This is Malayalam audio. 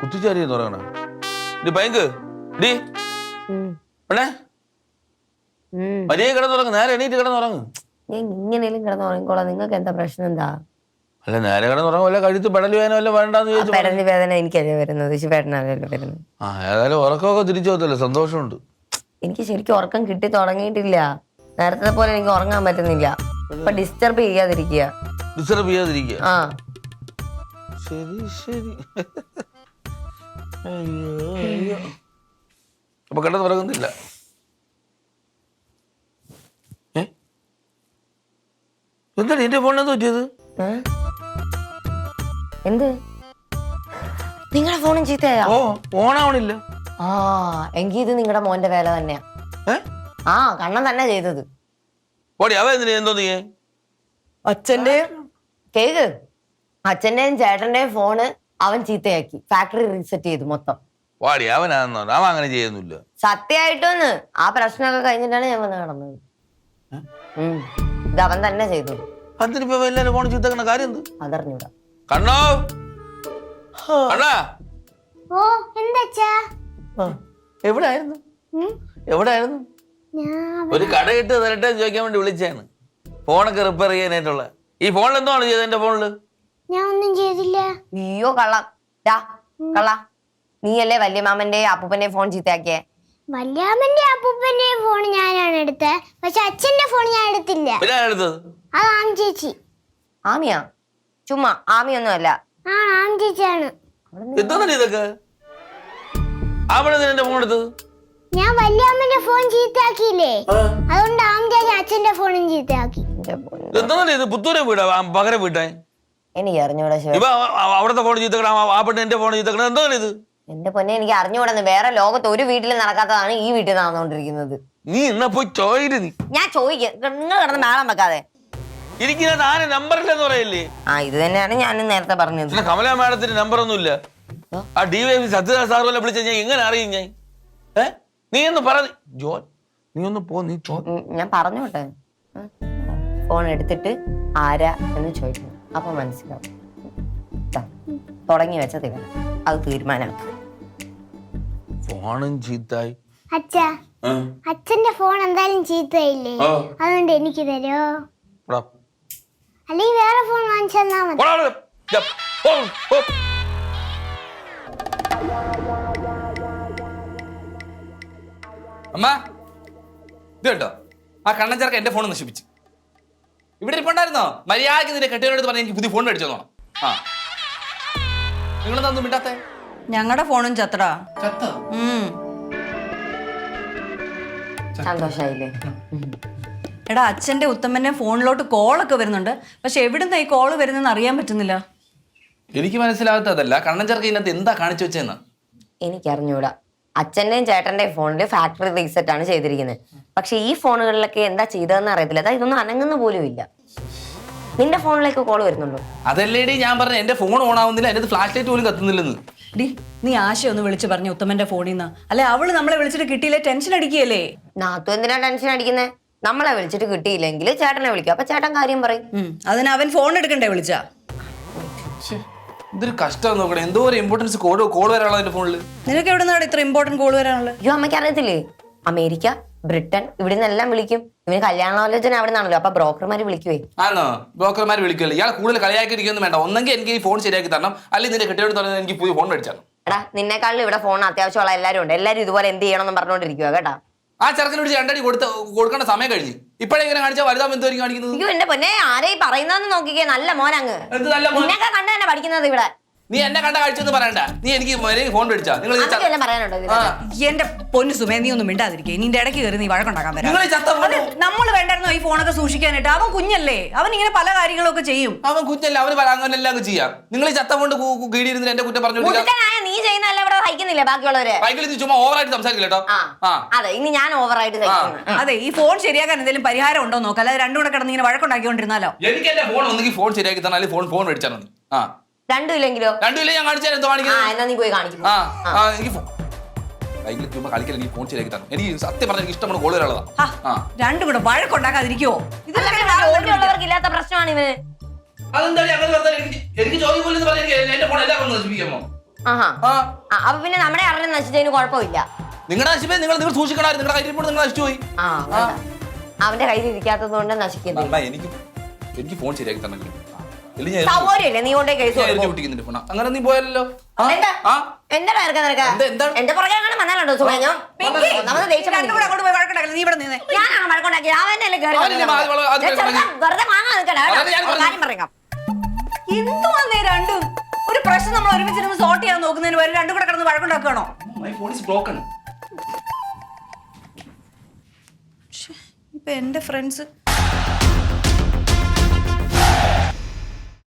കുത്തിച്ചാരി പറയണ ഡി ഭയങ്ക് ഡി. പെണ്ണേ. മര്യാദ കിടന്നുറങ്ങ് നേരെ എണീറ്റ് കിടന്നുറങ്ങ് ഞാൻ ഇങ്ങനെയും കിടന്ന് ഉറങ്ങിക്കോളാം. നിങ്ങൾക്ക് എന്താ പ്രശ്നം? എന്താ? അല്ല നേരെ കിടന്നുറങ്ങും വല്ല കഴുത്ത് പെടൽ വേദന വല്ല വേണ്ടെന്ന് ചോദിച്ചു പെടൽ വേദന എനിക്കല്ലേ വരുന്നത്. ശിവേട്ടനല്ലല്ലോ വരുന്നത്. ആ ഏതായാലും ഉറക്കമൊക്കെ തിരിച്ചു പോകത്തല്ലേ സന്തോഷമുണ്ട്. എനിക്ക് ശരിക്കും ഉറക്കം കിട്ടി തുടങ്ങിയിട്ടില്ല. നേരത്തെ പോലെ എനിക്ക് ഉറങ്ങാൻ പറ്റുന്നില്ല. ഇപ്പൊ ഡിസ്റ്റർബ് ചെയ്യാതിരിക്കുക. ഡിസ്റ്റർബ് ചെയ്യാതിരിക്കുക. ആ. ശരി ശരി. അപ്പൊ കിടന്നുറങ്ങുന്നില്ല ഏ? എന്താണ് എന്റെ ഫോണിനെന്ത് പറ്റിയത്? എന്ത്? നിങ്ങളുടെ ഫോണും ചീത്തയാ ഓ ഓണാവണില്ല. ആ എങ്കി ഇത് നിങ്ങളുടെ മോന്റെ വേല തന്നെയാ. ആ കണ്ണൻ തന്നെ ചെയ്തത്. എന്തോ അച്ഛന്റെയും? കേക്ക്. അച്ഛന്റെയും ചേട്ടന്റെയും ഫോണ് അവൻ ചീത്തയാക്കി. ഫാക്ടറി റീസെറ്റ് ചെയ്തു മൊത്തം. വാടി അവനാന്നോ? അവൻ അങ്ങനെ ചെയ്യുന്നില്ല. സത്യമായിട്ടൊന്ന് ആ പ്രശ്നമൊക്കെ കഴിഞ്ഞിട്ടാണ് ഞാൻ വന്ന് കിടന്നത് ഉം. ഇത് അവൻ തന്നെ ചെയ്തു. അതിനിപ്പോ എല്ലാരും ഫോൺ ചീത്തക്കണ കാര്യം എന്ത്? അതറിഞ്ഞൂടാ. കണ്ണോ? കണ്ണാ? ഓ എന്താച്ചാ? ആ, എവിടായിരുന്നു? എവിടായിരുന്നു? ഞാൻ ഒരു കടയിട്ട് തരട്ടെ എന്ന് ചോദിക്കാൻ വേണ്ടി വിളിച്ചാണ് ഫോണൊക്കെ റിപ്പയർ ചെയ്യാനായിട്ടുള്ള. ഈ ഫോണിൽ എന്താണ് ചെയ്തത് എന്റെ ഫോണിൽ ഞാൻ ഒന്നും ചെയ്തില്ല. അയ്യോ കള്ളം ഡാ കള്ള. നീയല്ലേ വല്യമാമന്റെ അപ്പൂപ്പന്റെ ഫോൺ ചീത്തയാക്കിയേ? വല്യാമ്മന്റെ അപ്പൂപ്പന്റെ ഫോൺ ഞാനാണ് എടുത്തത് പക്ഷെ അച്ഛന്റെ ഫോൺ ഞാൻ എടുത്തില്ല. പിന്നെ ആരാ എടുത്തത്? അത് ആം ചേച്ചി. ആമിയാ? ചുമ്മാ ആമിയൊന്നും അല്ല ആ ആം ചേച്ചിയാണ് എന്തോന്നു ഇതൊക്കെ? അവിടെ ഫോൺ എടുത്തത്? ഞാൻ വല്യാമ്മന്റെ ഫോൺ ചീത്തയാക്കിയില്ലേ? അതുകൊണ്ട് ആം ചേച്ചി അച്ഛന്റെ ഫോണും ചീത്തയാക്കി. എന്താ പൊന്ന്. എന്തോന്നു ഇത് പുത്തൂരെ വീടാ? പകരം വീട്ടെ എനിക്ക് അറിഞ്ഞൂടാ ശിവ. ഇപ്പൊ അവ- അവ- അവിടുത്തെ ഫോൺ ചീത്തക്കണം ആ പെണ്ണ് എന്റെ ഫോൺ ചീത്തക്കണം എന്തോന്നു ഇത്? എന്റെ പൊന്നെ എനിക്ക് അറിഞ്ഞുകൂടെന്ന് വേറെ ലോകത്ത് ഒരു വീട്ടിൽ നടക്കാത്തതാണ് ഈ വീട്ടിൽ നടന്നുകൊണ്ടിരിക്കുന്നത്. നീ എന്നാ പോയി ചോയിര് നീ? ഞാൻ ചോദിക്കാം. നിങ്ങൾ കിടന്ന് മേളം വെക്കാതെ. ആരെ പറയല്ലേ? ആ ഇത് തന്നെയാണ് ഞാൻ നേരത്തെ പറഞ്ഞത്. പിന്നെ കമല മാഡത്തിന്റെ നമ്പർ ഒന്നുമില്ല ആ ഡി വൈ സത്യദാസ് സാർ പോലെ വിളിച്ച ഞാൻ എങ്ങനെ അറിയും ഞാൻ? ഏ? നീ ഒന്ന് പറ ജോൺ നീ ഒന്ന് പോ നീ ചോ ഉം, ഞാൻ പറഞ്ഞോട്ടെ. ഫോൺ എടുത്തിട്ട് ആരാ എന്ന് ചോദിക്കണം അപ്പൊ മനസ്സിലാവും. തുടങ്ങി വെച്ചത് ഇവൻ അത് തീരുമാനമാക്കും. ഫോണും ചീത്തായി. അച്ഛാ അച്ഛന്റെ ഫോൺ എന്തായാലും ചീത്തയില്ലേ? അതുകൊണ്ട് എനിക്ക് തരോ. അല്ലെങ്കിൽ വേറെ ഫോൺ വാങ്ങിച്ചു തന്നാ മതി. അമ്മ ഇത് കേട്ടോ. ആ കണ്ണൻ ചേർക്ക് എന്റെ ഫോൺ നശിപ്പിച്ച്. ഇവിടെ ഇരിപ്പുണ്ടായിരുന്നോ? മര്യാദയ്ക്ക് നിന്റെ കെട്ടിയോട് പറഞ്ഞ് എനിക്ക് പുതിയ ഫോൺ മേടിച്ചോന്നോ ആ. നിങ്ങൾ തന്നു മിണ്ടാത്തെ? ഞങ്ങളുടെ ഫോണും ചത്തടാ. ചത്തോ. സന്തോഷായില്ലേ? എടാ അച്ഛന്റെ ഉത്തമന്റെ ഫോണിലോട്ട് കോളൊക്കെ വരുന്നുണ്ട്. പക്ഷെ എവിടുന്ന ഈ കോൾ വരുന്നെന്ന് അറിയാൻ പറ്റുന്നില്ല. എനിക്ക് മനസ്സിലാകാത്തതല്ല കണ്ണൻ ചേർക്ക് ഇതിനകത്ത് എന്താ കാണിച്ചു വെച്ചെന്ന്? എനിക്ക് അറിഞ്ഞൂടാ ചേട്ടന്റെയും ഫോണിൽ ഫാക്ടറി റീസെറ്റ് ആണ് ചെയ്തിരിക്കുന്നത് പക്ഷെ ഈ ഫോണുകളിലൊക്കെ എന്താ ചെയ്തതെന്ന് അറിയത്തില്ല. അതാ ഇതൊന്നും അനങ്ങുന്ന പോലും ഇല്ല. നിന്റെ ഫോണിലേക്ക് കോൾ വരുന്നുണ്ടോ? അതല്ലേടി ഞാൻ പറഞ്ഞു എന്റെ ഫോൺ ഓൺ ആവുന്നില്ല. എന്റെ ഫ്ലാഷ് ലൈറ്റ് പോലും കത്തുന്നില്ലെന്ന്. ഡി നീ ആശ ഒന്ന് വിളിച്ചു പറഞ്ഞു ഉത്തമന്റെ ഫോണിൽ നിന്ന് അല്ലെ അവൾ നമ്മളെ വിളിച്ചിട്ട് കിട്ടിയില്ലേ? ടെൻഷൻ അടിക്കുകയല്ലേ? നാത്തു എന്തിനാ ടെൻഷൻ അടിക്കുന്നത് നമ്മളെ വിളിച്ചിട്ട് കിട്ടിയില്ലെങ്കിൽ ചേട്ടനെ വിളിക്കും. അപ്പൊ ചേട്ടൻ കാര്യം പറയും. അതിന് അവൻ ഫോൺ എടുക്കണ്ടേ വിളിച്ചാ? ഇതൊരു കഷ്ടം നോക്കണേ. എന്തോ ഒരു ഇമ്പോർട്ടൻസ് കോൾ കോൾ വരാനുള്ള എന്റെ ഫോണിൽ നിനക്ക് എവിടെ നിന്നാണ് ഇത്ര ഇമ്പോർട്ടന്റ് കോൾ വരാനുള്ളത്? അയ്യോ അമ്മയ്ക്ക് അറിയത്തില്ലേ? അമേരിക്ക ബ്രിട്ടൻ ഇവിടെ നിന്നെല്ലാം വിളിക്കും. ഇവന് കല്യാണാലോചന അവിടെ നിന്നാണല്ലോ. അപ്പൊ ബ്രോക്കർമാര് വിളിക്കുവേ. ആണോ? ബ്രോക്കർമാർ വിളിക്കുമല്ലോ ഇയാൾ കൂടുതൽ കളിയാക്കിയിരിക്കുന്നു വേണ്ട. ഒന്നെങ്കിൽ എനിക്ക് ഈ ഫോൺ ശരിയാക്കി തരണം. അല്ലെങ്കിൽ നിന്റെ കെട്ടിയോട് തന്നെ എനിക്ക് പുതിയ ഫോൺ മേടിച്ചാണ് എടാ നിന്നെക്കാളും ഇവിടെ ഫോൺ അത്യാവശ്യമുള്ള എല്ലാവരും ഉണ്ട്. എല്ലാവരും ഇതുപോലെ എന്ത് ചെയ്യണമെന്ന് പറഞ്ഞുകൊണ്ടിരിക്കുക കേട്ടാ. ആ ചെറുക്കന് വിളിച്ച് രണ്ടടി കൊടുത്ത് കൊടുക്കേണ്ട സമയം കഴിഞ്ഞു. ഇപ്പഴേ ഇങ്ങനെ കാണിച്ചാൽ വലുതാ എന്തായിരിക്കും കാണിക്കുന്നത്? അയ്യോ എന്റെ പൊന്നെ ആരെയും പറയുന്നതെന്ന് നോക്കിക്കേ നല്ല മോനങ്ങ്. എന്ത് നല്ല മോൻ? നിന്നൊക്കെ കണ്ടു തന്നെ പഠിക്കുന്നത് ഇവിടെ. നീ എന്നെ കണ്ട കാഴ്ച എന്ന് പറയണ്ട. നീ എനിക്ക് ഫോൺ മേടിച്ചാ. നിങ്ങൾ ഈ ചത്ത- എല്ലാം പറയാനുണ്ടോ എന്റെ പൊന്നു സുമേ നീ ഒന്നും മിണ്ടാതിരിക്കേ. നിന്റെ ഇടയ്ക്ക് കയറി നീ വഴക്കുണ്ടാക്കാൻ വരാം. നിങ്ങൾ ഈ ചത്ത നമ്മൾ വേണ്ടായിരുന്നോ ഈ ഫോണൊക്കെ സൂക്ഷിക്കാനായിട്ട്. അവൻ കുഞ്ഞല്ലേ. അവൻ ഇങ്ങനെ പല കാര്യങ്ങളൊക്കെ ചെയ്യും. അവൻ കുഞ്ഞല്ല അവന് പറ- അങ്ങനെല്ലാം അങ്ങ് ചെയ്യാം. നിങ്ങൾ ഈ ചത്ത കൊണ്ട് കീടിയിരുന്നിട്ട് എന്റെ കുറ്റം പറഞ്ഞു മുതുക്കനായ നീ ചെയ്യുന്നതല്ല ഇവിടെ സഹിക്കുന്നില്ല ബാക്കിയുള്ളവരെ? ബൈക്കിൽ നീ ചുമ്മാ ഓവറായിട്ട് സംസാരിക്കില്ല കേട്ടോ? ആ. ആ. അതെ ഇനി ഞാൻ ഓവറായിട്ട് സഹിക്കുന്നു. അതെ ഈ ഫോൺ ശരിയാക്കാൻ എന്തെങ്കിലും പരിഹാരം ഉണ്ടോ നോക്കാം. അല്ലാതെ രണ്ടും കൂടെ കിടന്ന് ഇങ്ങനെ വഴക്കുണ്ടാക്കിക്കൊണ്ടിരുന്നാലോ? എനിക്ക് എന്റെ ഫോൺ ഒന്നെങ്കിൽ ഫോൺ ശരിയാക്കി തന്നാലും അല്ലെങ്കിൽ ഫോൺ ഫോൺ മേടിച്ചാൽ മതി. ആ. രണ്ടും ഇല്ലെങ്കിലോ രണ്ടുമില്ല ഞാൻ കാണിച്ചാൽ എന്തോ ആ കാണിക്കുന്നത് എന്നാ നീ പോയി കാണിക്കും. ആ ആ എനിക്ക് ഫോൺ ബൈക്കിൽ ചുമ്മാ കളിക്കൽ എനിക്ക് ഫോൺ ശരിയാക്കി എനിക്ക് സത്യം പറഞ്ഞാൽ എനിക്ക് ഇഷ്ടമാണ് കോൾ വരാനുള്ളതാ ആ, ആ. രണ്ടും കൂടെ വഴക്കുണ്ടാക്കാതിരിക്കുവോ? ഇതെല്ലാം. ഉള്ളവർക്ക് ഇല്ലാത്ത പ്രശ്നമാണ് ഇവന്. അതെന്താ അങ്ങനെ പറഞ്ഞാൽ എനിക്ക് എനിക്ക് ജോലി പോലും പറഞ്ഞാൽ എനിക്ക് എന്റെ ഫോൺ എല്ലാം കൊണ്ട് നശിപ്പിക്കാമോ ആഹാ. ആ. ആ, അപ്പൊ പിന്നെ നമ്മുടെ അറിഞ്ഞ നശിച്ചതിന് കുഴപ്പമില്ല. നിങ്ങളുടെ നശിപ്പേ നിങ്ങൾ നിങ്ങൾ സൂക്ഷിക്കണമായിരുന്നു. നിങ്ങളുടെ കയ്യിൽ നിങ്ങൾ നശിച്ചു പോയി. ആ. അവന്റെ കയ്യിൽ ഇരിക്കാത്തത് കൊണ്ട് നശിക്കുന്നു അമ്മ എനിക്ക് എനിക്ക് ഫോൺ ശരിയാക്കി തന്നെങ്കിലും എറിഞ്ഞു- സൗകര്യമില്ലേ? നീ കൊണ്ടേ കേസ് കൊടുക്കും. അങ്ങനെ നീ പോയല്ലോ? എന്താ ആ? എന്റെ നിനക്ക്? എന്താ- എന്താണ്? എന്റെ പുറകെ അങ്ങനെ വന്നാലുണ്ടോ സുഖം പിങ്കി, ഒന്നാമത് ദേഷ്യം രണ്ടും കൂടെ അങ്ങോട്ട് പോയി വഴക്കുണ്ടാക്കല്ലേ നീ ഇവിടെ നിന്നേ ഞാനാണ് മഴക്കൊണ്ടാക്കി അവനല്ലേ കയറി അവനല്ലേ വന്നത്. മാ- വള- അത് ഞാൻ ചെറുക്കൻ കിടക്കണത്. വെറുതെ വാങ്ങാൻ നിൽക്കണ അതല്ലേ ഞാൻ പറഞ്ഞത്. കാര്യം പറയാം. എന്തുവാന്നേ രണ്ടും? ഒരു പ്രശ്നം നമ്മൾ ഒരുമിച്ചിരുന്ന് സോർട്ട് ചെയ്യാൻ നോക്കുന്നതിന് വരെ രണ്ടും കൂടെ കിടന്ന് വഴക്കുണ്ടാക്കണോ മൈ ഫോൺ ഇസ് ബ്രോക്കൺ ഇപ്പൊ എന്റെ ഫ്രണ്ട്സ്